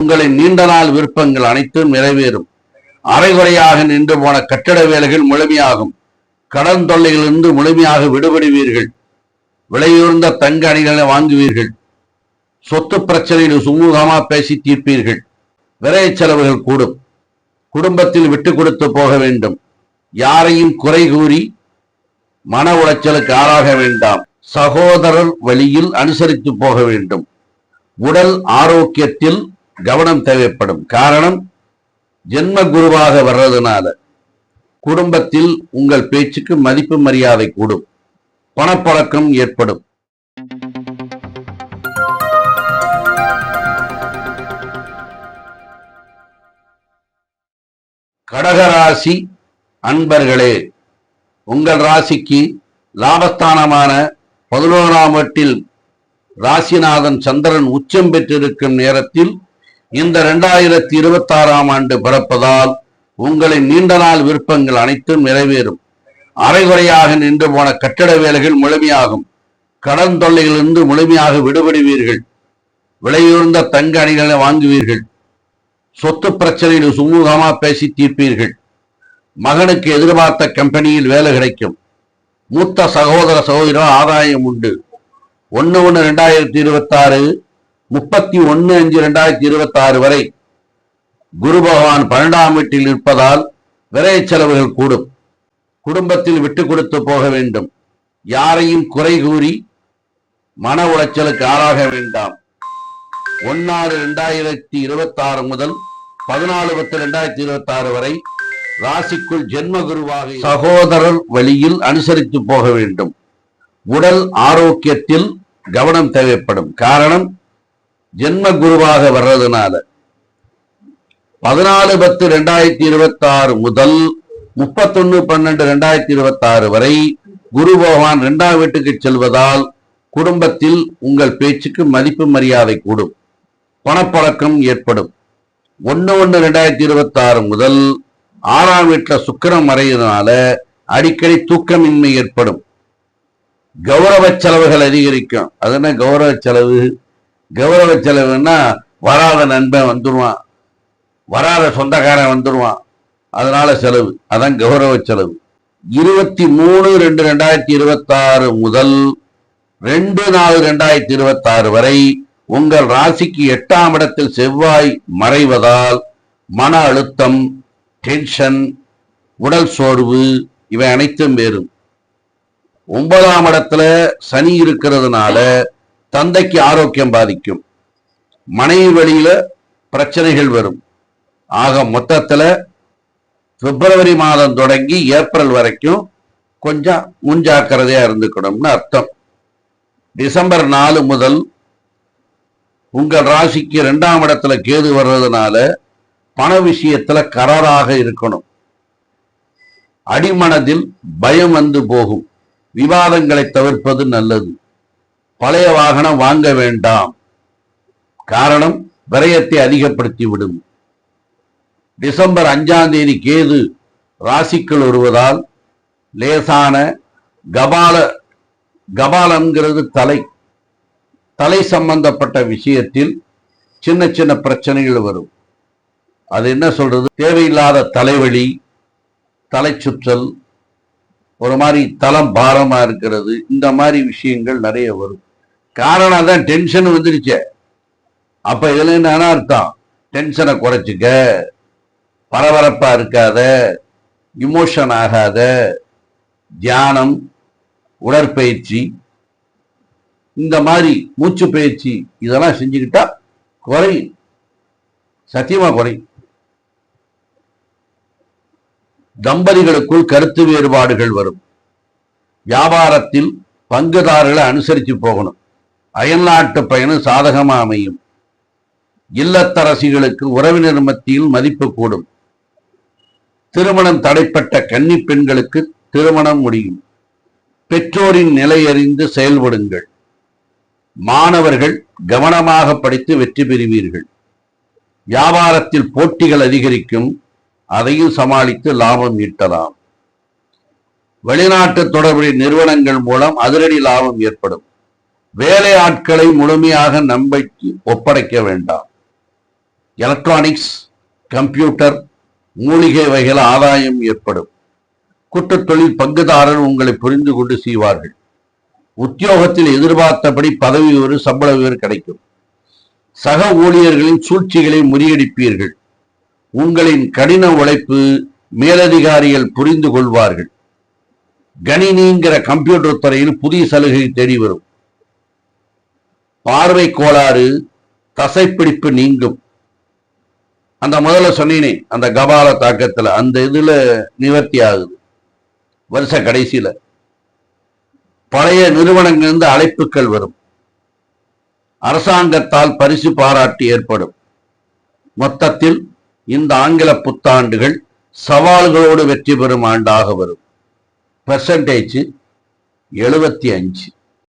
உங்களின் நீண்ட நாள் விருப்பங்கள் அனைத்தும் நிறைவேறும். அரைகுறையாக நின்று போன கட்டட வேலைகள் முழுமையாகும். கடன் தொல்லைகளிலிருந்து முழுமையாக விடுபடுவீர்கள். விலையுயர்ந்த தங்க அணிகளை வாங்குவீர்கள். சொத்து பிரச்சனையில் சுமூகமா பேசி தீர்ப்பீர்கள். விரைய செலவுகள் கூடும். குடும்பத்தில் விட்டு கொடுத்து போக வேண்டும். யாரையும் குறை கூறி மன உளைச்சலுக்கு ஆளாக வேண்டாம். சகோதரர் வழியில் அனுசரித்து போக வேண்டும். உடல் ஆரோக்கியத்தில் கவனம் தேவைப்படும். காரணம் ஜென்ம குருவாக வர்றதுனால குடும்பத்தில் உங்கள் பேச்சுக்கு மதிப்பு மரியாதை கூடும். பணப்பழக்கம் ஏற்படும். கடகராசி அன்பர்களே உங்கள் ராசிக்கு லாபஸ்தானமான பதினோராம் வட்டில் ராசிநாதன் சந்திரன் உச்சம் பெற்றிருக்கும் நேரத்தில் இந்த இரண்டாயிரத்தி இருபத்தி ஆறாம் ஆண்டு பிறப்பதால் உங்களின் நீண்ட நாள் விருப்பங்கள் அனைத்தும் நிறைவேறும். அரைகுறையாக நின்று போன கட்டட வேலைகள் முழுமையாகும். கடன் தொல்லைகளிலிருந்து முழுமையாக விடுபடுவீர்கள். விலையுயர்ந்த தங்க அணிகளை வாங்குவீர்கள். சொத்து பிரச்சனையில் சுமூகமாக பேசி தீர்ப்பீர்கள். மகனுக்கு எதிர்பார்த்த கம்பெனியில் வேலை கிடைக்கும். மூத்த சகோதர சகோதரம் ஆதாயம் உண்டு. ஒன்று ஒன்று ரெண்டாயிரத்தி இருபத்தாறு முப்பத்தி ஒன்னு அஞ்சு ரெண்டாயிரத்தி இருபத்தி ஆறு வரை குரு பகவான் பன்னெண்டாம் வீட்டில் இருப்பதால் விரைய செலவுகள் கூடும். குடும்பத்தில் விட்டு கொடுத்து போக வேண்டும். யாரையும் குறை கூறி மன உளைச்சலுக்கு ஆளாக வேண்டாம். ஒன்னாறு ரெண்டாயிரத்தி இருபத்தி ஆறு முதல் பதினாலு பத்து ரெண்டாயிரத்தி இருபத்தி ஆறு வரை ராசிக்குள் ஜென்ம குருவாக சகோதரர் வழியில் அனுசரித்து போக வேண்டும். உடல் ஆரோக்கியத்தில் கவனம் தேவைப்படும். காரணம் ஜென்ம குருவாக வர்றதுனால பதினாலு பத்து ரெண்டாயிரத்தி இருபத்தி ஆறு முதல் முப்பத்தொன்னு பன்னெண்டு ரெண்டாயிரத்தி இருபத்தி ஆறு வரை குரு பகவான் இரண்டாம் வீட்டுக்கு செல்வதால் குடும்பத்தில் உங்கள் பேச்சுக்கு மதிப்பு மரியாதை கூடும். பணப்பழக்கம் ஏற்படும். ஒன்று ஒன்று ரெண்டாயிரத்தி இருபத்தி ஆறு முதல் ஆறாம் வீட்டுல சுக்கரம் மறையிறதுனால அடிக்கடி தூக்கமின்மை ஏற்படும். கௌரவ செலவுகள் அதிகரிக்கும். அது என்ன கௌரவ செலவு? கௌரவ செலவுன்னா வராத நண்பன் வந்துடுவான் வராத சொந்தக்காரன் வந்துடுவான் அதனால செலவு. அதான் கௌரவ செலவு. இருபத்தி மூணு ரெண்டு ரெண்டாயிரத்தி இருபத்தாறு முதல் ரெண்டு நாலு ரெண்டாயிரத்தி இருபத்தாறு வரை உங்கள் ராசிக்கு எட்டாம் இடத்தில் செவ்வாய் மறைவதால் மன அழுத்தம் டென்ஷன் உடல் சோர்வு இவை அனைத்தும் வேறும். ஒன்பதாம் இடத்துல சனி இருக்கிறதுனால தந்தைக்கு ஆரோக்கியம் பாதிக்கும். மனைவி வழியில பிரச்சனைகள் வரும். ஆக மொத்தத்துல பிப்ரவரி மாதம் தொடங்கி ஏப்ரல் வரைக்கும் கொஞ்சம் முன்ஜாக்கிரதையா இருந்துக்கணும்னு அர்த்தம். டிசம்பர் நாலு முதல் உங்கள் ராசிக்கு ரெண்டாம் இடத்துல கேது வர்றதுனால பண விஷயத்துல கராராக இருக்கணும். அடிமனதில் பயம் வந்து போகும். விவாதங்களை தவிர்ப்பது நல்லது. பழைய வாகனம் வாங்க வேண்டாம். காரணம் விரயத்தை அதிகப்படுத்தி விடும் டிசம்பர் அஞ்சாம் தேதி கேது ராசிக்குள் வருவதால் லேசான கபால கபாலம்ங்கிறது தலை தலை சம்பந்தப்பட்ட விஷயத்தில் சின்ன சின்ன பிரச்சனைகள் வரும். அது என்ன சொல்றது? தேவையில்லாத தலைவலி தலை சுற்றல் ஒரு மாதிரி தலம் பாரமாக இருக்கிறது இந்த மாதிரி விஷயங்கள் நிறைய வரும். காரணம் தான் டென்ஷன் வந்துருச்சே. அப்ப இதுல என்ன அர்த்தம்? டென்ஷனை குறைச்சிக்க பரபரப்பா இருக்காத இமோஷன் ஆகாத தியானம் உடற்பயிற்சி இந்த மாதிரி மூச்சு பயிற்சி இதெல்லாம் செஞ்சுக்கிட்டா குறையும் சத்தியமா குறையும் தம்பதிகளுக்குள் கருத்து வேறுபாடுகள் வரும். வியாபாரத்தில் பங்குதாரர்களை அனுசரித்து போகணும். அயல்நாட்டு பயணம் சாதகமாக அமையும். இல்லத்தரசிகளுக்கு உறவினர் மத்தியில் மதிப்பு கூடும். திருமணம் தடைப்பட்ட கன்னி பெண்களுக்கு திருமணம் முடியும். பெற்றோரின் நிலை அறிந்து செயல்படுங்கள். மாணவர்கள் கவனமாக படித்து வெற்றி பெறுவீர்கள். வியாபாரத்தில் போட்டிகள் அதிகரிக்கும். அதையும் சமாளித்து லாபம் ஈட்டலாம். வெளிநாட்டு தொடர்புடைய நிறுவனங்கள் மூலம் அதிரடி லாபம் ஏற்படும். வேலை ஆட்களை முழுமையாக நம்பிக்கை ஒப்படைக்க வேண்டாம். எலக்ட்ரானிக்ஸ் கம்ப்யூட்டர் மூலிகை வகைகள் ஆதாயம் ஏற்படும். குற்றத்தொழில் பங்குதாரர் உங்களை புரிந்து கொண்டு செய்வார்கள். உத்தியோகத்தில் எதிர்பார்த்தபடி பதவி உயர்வு சம்பள உயர்வு கிடைக்கும். சக ஊழியர்களின் சூழ்ச்சிகளை முறியடிப்பீர்கள். உங்களின் கடின உழைப்பு மேலதிகாரிகள் புரிந்து கொள்வார்கள். கணினிங்கிற கம்ப்யூட்டர் துறையில் புதிய சலுகை தேடி வரும். பார்வை கோளாறு தசைப்பிடிப்பு நீங்கும். அந்த முதல்ல சொன்னேனே அந்த கபால தாக்கத்தில் அந்த இதில் நிவர்த்தி ஆகுது. வருஷ கடைசியில. பழைய நிறுவனங்களிலிருந்து அழைப்புகள் வரும். அரசாங்கத்தால் பரிசு பாராட்டு ஏற்படும். மொத்தத்தில் இந்த ஆங்கில புத்தாண்டுகள் சவால்களோடு வெற்றி பெறும் ஆண்டாக வரும். பெர்சன்டேஜ் எழுபத்தி அஞ்சு.